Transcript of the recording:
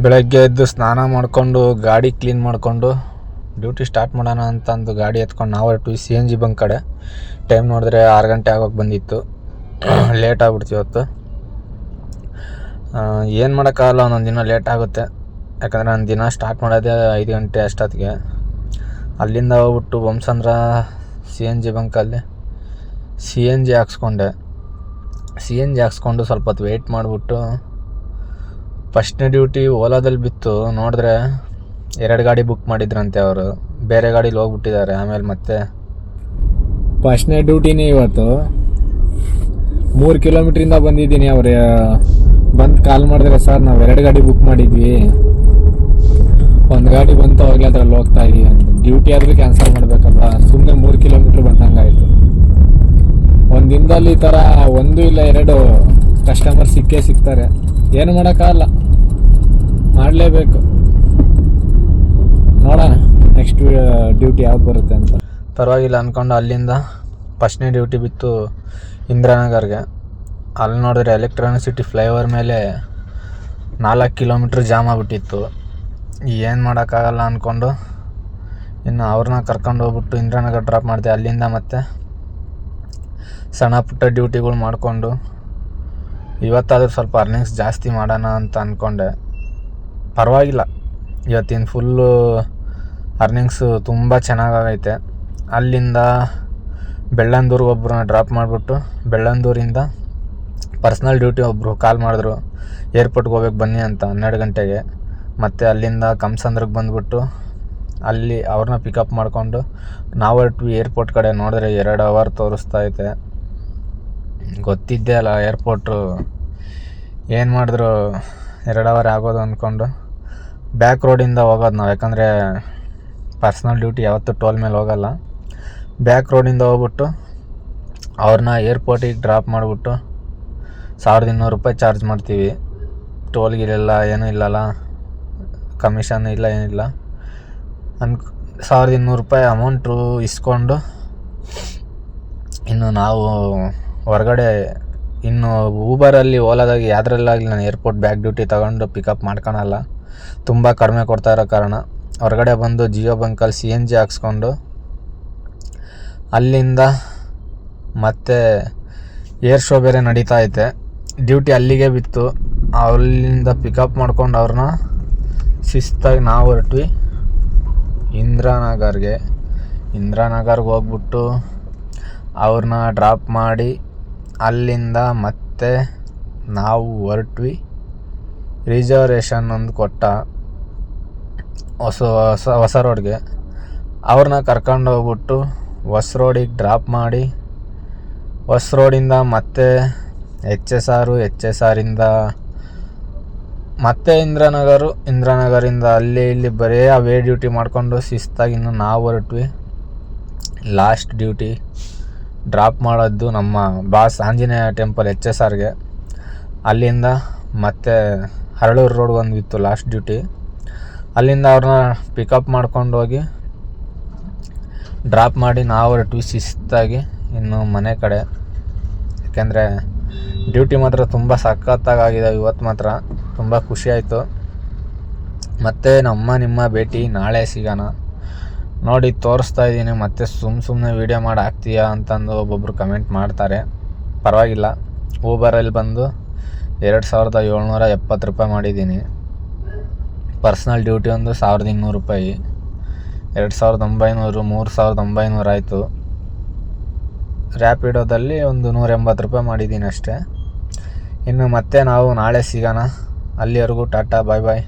ಬೆಳಗ್ಗೆ ಎದ್ದು ಸ್ನಾನ ಮಾಡಿಕೊಂಡು, ಗಾಡಿ ಕ್ಲೀನ್ ಮಾಡಿಕೊಂಡು ಡ್ಯೂಟಿ ಸ್ಟಾರ್ಟ್ ಮಾಡೋಣ ಅಂತಂದು ಗಾಡಿ ಎತ್ಕೊಂಡು ನಾವು to C N G bunk ಕಡೆ. ಟೈಮ್ ನೋಡಿದ್ರೆ ಆರು ಗಂಟೆ ಆಗೋಕೆ ಬಂದಿತ್ತು. ಲೇಟ್ ಆಗ್ಬಿಡ್ತು ಇವತ್ತು. ಏನು ಮಾಡೋಕ್ಕಾಗಲ್ಲ, ಒಂದೊಂದು ದಿನ ಲೇಟ್ ಆಗುತ್ತೆ. ಯಾಕಂದರೆ ನಾನು ದಿನ ಸ್ಟಾರ್ಟ್ ಮಾಡೋದೇ ಐದು ಗಂಟೆ ಅಷ್ಟೊತ್ತಿಗೆ. ಅಲ್ಲಿಂದ ಹೋಗ್ಬಿಟ್ಟು ಬೊಮ್ಸಂದ್ರ ಸಿ ಎನ್ ಜಿ ಬಂಕಲ್ಲಿ ಸಿ ಎನ್ ಜಿ ಹಾಕ್ಸ್ಕೊಂಡೆ. ಸಿ ಎನ್ ಜಿ ಹಾಕ್ಸ್ಕೊಂಡು ಸ್ವಲ್ಪ ಹೊತ್ತು ವೆಯ್ಟ್ ಮಾಡಿಬಿಟ್ಟು ಫಸ್ಟ್ನೇ ಡ್ಯೂಟಿ ಓಲಾದಲ್ಲಿ ಬಿತ್ತು, ನೋಡಿದ್ರೆ ಎರಡು ಗಾಡಿ ಬುಕ್ ಮಾಡಿದ್ರಂತೆ ಅವರು. ಬೇರೆ ಗಾಡೀಲಿ ಹೋಗ್ಬಿಟ್ಟಿದ್ದಾರೆ, ಆಮೇಲೆ ಮತ್ತೆ. ಫಸ್ಟ್ನೇ ಡ್ಯೂಟಿನೇ ಇವತ್ತು. ಮೂರು ಕಿಲೋಮೀಟ್ರಿಂದ ಬಂದಿದ್ದೀನಿ ಅವ್ರು. ಬಂದು ಕಾಲ್ ಮಾಡಿದ್ರೆ ಸರ್ ನಾವು ಎರಡು ಗಾಡಿ ಬುಕ್ ಮಾಡಿದ್ವಿ. ಒಂದು ಗಾಡಿ ಬಂತು ಅವಾಗಲೇ ಅದ್ರಲ್ಲಿ ಹೋಗ್ತಾ ಇದೀವಿ ಡ್ಯೂಟಿ ಆದರೂ ಕ್ಯಾನ್ಸಲ್ ಮಾಡಬೇಕಲ್ಲ ಸುಮ್ಮನೆ ಮೂರು ಕಿಲೋಮೀಟ್ರ್ ಬಂದಂಗಾಯಿತು. ಒಂದು ದಿನದಲ್ಲಿ ಈ ಥರ ಒಂದು ಇಲ್ಲ ಎರಡು ಕಸ್ಟಮರ್ ಸಿಕ್ಕೇ ಸಿಗ್ತಾರೆ ಏನು ಮಾಡೋಕ್ಕಾಗಲ್ಲ. ಮಾಡಲೇಬೇಕು. ನೋಡೋಣ ನೆಕ್ಸ್ಟ್ ಡ್ಯೂಟಿ ಯಾವ್ದು ಬರುತ್ತೆ ಅಂತ. ಪರವಾಗಿಲ್ಲ ಅಂದ್ಕೊಂಡು ಅಲ್ಲಿಂದ ಫಸ್ಟ್ನೇ ಡ್ಯೂಟಿ ಬಿತ್ತು ಇಂದಿರಾನಗರ್ಗೆ. ಅಲ್ಲಿ ನೋಡಿದ್ರೆ ಎಲೆಕ್ಟ್ರಾನಿಸಿಟಿ ಫ್ಲೈಓವರ್ ಮೇಲೆ ನಾಲ್ಕು ಕಿಲೋಮೀಟ್ರ್ ಜಾಮ್ ಆಗಿಬಿಟ್ಟಿತ್ತು. ಏನು ಮಾಡೋಕ್ಕಾಗಲ್ಲ ಅಂದ್ಕೊಂಡು ಇನ್ನು ಅವ್ರನ್ನ ಕರ್ಕೊಂಡು ಹೋಗ್ಬಿಟ್ಟು ಇಂದಿರಾನಗರ್ ಡ್ರಾಪ್ ಮಾಡಿದೆ. ಅಲ್ಲಿಂದ ಮತ್ತೆ ಸಣ್ಣ ಪುಟ್ಟ ಡ್ಯೂಟಿಗಳು ಮಾಡಿಕೊಂಡು ಇವತ್ತಾದರೂ ಸ್ವಲ್ಪ ಅರ್ನಿಂಗ್ಸ್ ಜಾಸ್ತಿ ಮಾಡೋಣ ಅಂತ ಅಂದ್ಕೊಂಡೆ ಪರವಾಗಿಲ್ಲ. ಇವತ್ತಿನ ಫುಲ್ಲು ಅರ್ನಿಂಗ್ಸು ತುಂಬ ಚೆನ್ನಾಗಾಗೈತೆ. ಅಲ್ಲಿಂದ ಬೆಳ್ಳಂದೂರಿಗೆ ಒಬ್ಬರನ್ನ ಡ್ರಾಪ್ ಮಾಡಿಬಿಟ್ಟು ಬೆಳ್ಳಂದೂರಿಂದ ಪರ್ಸ್ನಲ್ ಡ್ಯೂಟಿ ಒಬ್ಬರು ಕಾಲ್ ಮಾಡಿದ್ರು ಏರ್ಪೋರ್ಟ್ಗೆ ಹೋಗ್ಬೇಕು ಬನ್ನಿ ಅಂತ ಹನ್ನೆರಡು ಗಂಟೆಗೆ. ಮತ್ತು ಅಲ್ಲಿಂದ ಕಮ್ಸಂದ್ರಕ್ಕೆ ಬಂದುಬಿಟ್ಟು ಅಲ್ಲಿ ಅವ್ರನ್ನ ಪಿಕಪ್ ಮಾಡಿಕೊಂಡು ನಾವು ಟು ಏರ್ಪೋರ್ಟ್ ಕಡೆ ನೋಡಿದ್ರೆ ಎರಡು ಅವರ್ ತೋರಿಸ್ತಾ ಐತೆ. ಗೊತ್ತಿದ್ದೇ ಅಲ್ಲ ಏರ್ಪೋರ್ಟು ಏನು ಮಾಡಿದ್ರು? ಎರಡು ಅವರ್ ಆಗೋದು ಅಂದ್ಕೊಂಡು ಬ್ಯಾಕ್ ರೋಡಿಂದ ಹೋಗೋದು ನಾವು. ಯಾಕಂದರೆ ಪರ್ಸ್ನಲ್ ಡ್ಯೂಟಿ ಯಾವತ್ತೂ ಟೋಲ್ ಮೇಲೆ ಹೋಗಲ್ಲ. ಬ್ಯಾಕ್ ರೋಡಿಂದ ಹೋಗ್ಬಿಟ್ಟು ಅವ್ರನ್ನ ಏರ್ಪೋರ್ಟಿಗೆ ಡ್ರಾಪ್ ಮಾಡಿಬಿಟ್ಟು ಸಾವಿರದ ಇನ್ನೂರು ರೂಪಾಯಿ ಚಾರ್ಜ್ ಮಾಡ್ತೀವಿ. ಟೋಲ್ಗಿಲ್ಲ ಏನೂ ಇಲ್ಲಲ್ಲ. ಕಮಿಷನ್ ಇಲ್ಲ ಏನಿಲ್ಲ ಅನ್ ಸಾವಿರದ ಇನ್ನೂರು ರೂಪಾಯಿ ಅಮೌಂಟು ಇಸ್ಕೊಂಡು ಇನ್ನು ನಾವು ಹೊರಗಡೆ ಇನ್ನು ಊಬರಲ್ಲಿ ಓಲಾದಾಗಿ ಯಾವ್ದ್ರಲ್ಲಾಗಲಿ ನಾನು ಏರ್ಪೋರ್ಟ್ ಬ್ಯಾಕ್ ಡ್ಯೂಟಿ ತಗೊಂಡು ಪಿಕಪ್ ಮಾಡ್ಕೊಳಲ್ಲ. ತುಂಬ ಕಡಿಮೆ ಕೊಡ್ತಾ ಇರೋ ಕಾರಣ. ಹೊರಗಡೆ ಬಂದು ಜಿಯೋ ಬಂಕಲ್ಲಿ ಸಿ ಎನ್ ಜಿ ಹಾಕ್ಸ್ಕೊಂಡು ಅಲ್ಲಿಂದ ಮತ್ತೆ ಏರ್ ಶೋ ಬೇರೆ ನಡೀತಾ ಐತೆ. ಡ್ಯೂಟಿ ಅಲ್ಲಿಗೆ ಬಿತ್ತು. ಅಲ್ಲಿಂದ ಪಿಕಪ್ ಮಾಡ್ಕೊಂಡು ಅವ್ರನ್ನ ಶಿಸ್ತಾಗಿ ನಾವು ಹೊರಟ್ವಿ. ಇಂದಿರಾನಗರ್ಗೆ. ಇಂದಿರಾನಗರ್ಗೆ ಹೋಗ್ಬಿಟ್ಟು ಅವ್ರನ್ನ ಡ್ರಾಪ್ ಮಾಡಿ ಅಲ್ಲಿಂದ ಮತ್ತೆ ನಾವು ಹೊರಟ್ವಿ. ರಿಸರ್ವೇಷನ್ ಒಂದು ಕೊಟ್ಟ. ಹೊಸ ಹೊಸ ಹೊಸ ರೋಡ್ಗೆ ಅವ್ರನ್ನ ಕರ್ಕೊಂಡು ಹೋಗ್ಬಿಟ್ಟು ಹೊಸ ರೋಡಿಗೆ ಡ್ರಾಪ್ ಮಾಡಿ, ಹೊಸ ರೋಡಿಂದ ಮತ್ತೆ H S R, H S ಆರಿಂದ ಮತ್ತೆ ಇಂದಿರಾನಗರು, ಇಂದಿರಾನಗರಿಂದ ಅಲ್ಲಿ ಇಲ್ಲಿ ಬರೀ ಅವೇ ಡ್ಯೂಟಿ ಮಾಡಿಕೊಂಡು ಶಿಸ್ತಾಗಿ ಇನ್ನು ನಾವು ಹೊರಟ್ವಿ. ಲಾಸ್ಟ್ ಡ್ಯೂಟಿ ಡ್ರಾಪ್ ಮಾಡೋದು ನಮ್ಮ boss Anjaneya temple H S ಆರ್ಗೆ. ಅಲ್ಲಿಂದ ಮತ್ತೆ ಹರಳೂರು ರೋಡ್ ಬಂದಿತ್ತು ಲಾಸ್ಟ್ ಡ್ಯೂಟಿ ಅಲ್ಲಿಂದ ಅವ್ರನ್ನ ಪಿಕಪ್ ಮಾಡ್ಕೊಂಡು ಹೋಗಿ ಡ್ರಾಪ್ ಮಾಡಿ ನಾವು ಟು ಸಿಸ್ತಾಗಿ ಇನ್ನು ಮನೆ ಕಡೆ. ಯಾಕೆಂದರೆ ಡ್ಯೂಟಿ ಮಾತ್ರ ತುಂಬ ಸಖತ್ತಾಗಿದೆ ಇವತ್ತು ಮಾತ್ರ ತುಂಬ ಖುಷಿಯಾಯಿತು ಮತ್ತು ನಮ್ಮ ನಿಮ್ಮ ಭೇಟಿ ನಾಳೆ ಸಿಗೋಣ. ನೋಡಿ, ತೋರಿಸ್ತಾ ಇದ್ದೀನಿ, ಮತ್ತೆ ಸುಮ್ಮ ಸುಮ್ಮನೆ ವೀಡಿಯೋ ಮಾಡಿ ಹಾಕ್ತೀಯಾ ಅಂತಂದು ಒಬ್ಬೊಬ್ಬರು ಕಮೆಂಟ್ ಮಾಡ್ತಾರೆ. ಪರವಾಗಿಲ್ಲ. ಊಬರಲ್ಲಿ ಬಂದು ಎರಡು ಸಾವಿರದ ಏಳ್ನೂರ ಎಪ್ಪತ್ತು ರೂಪಾಯಿ ಮಾಡಿದ್ದೀನಿ. ಪರ್ಸ್ನಲ್ ಡ್ಯೂಟಿ ಒಂದು ಸಾವಿರದ ಇನ್ನೂರು ರೂಪಾಯಿ. ಎರಡು ಸಾವಿರದ ಒಂಬೈನೂರು, ಮೂರು ಸಾವಿರದ ಒಂಬೈನೂರು ಆಯಿತು. ರ್ಯಾಪಿಡೋದಲ್ಲಿ ಒಂದು ನೂರ ಎಂಬತ್ತು ರೂಪಾಯಿ ಮಾಡಿದ್ದೀನಿ ಅಷ್ಟೇ. ಇನ್ನು ಮತ್ತೆ ನಾವು ನಾಳೆ ಸಿಗೋಣ. ಅಲ್ಲಿವರೆಗೂ ಟಾಟಾ, ಬಾಯ್ ಬಾಯ್.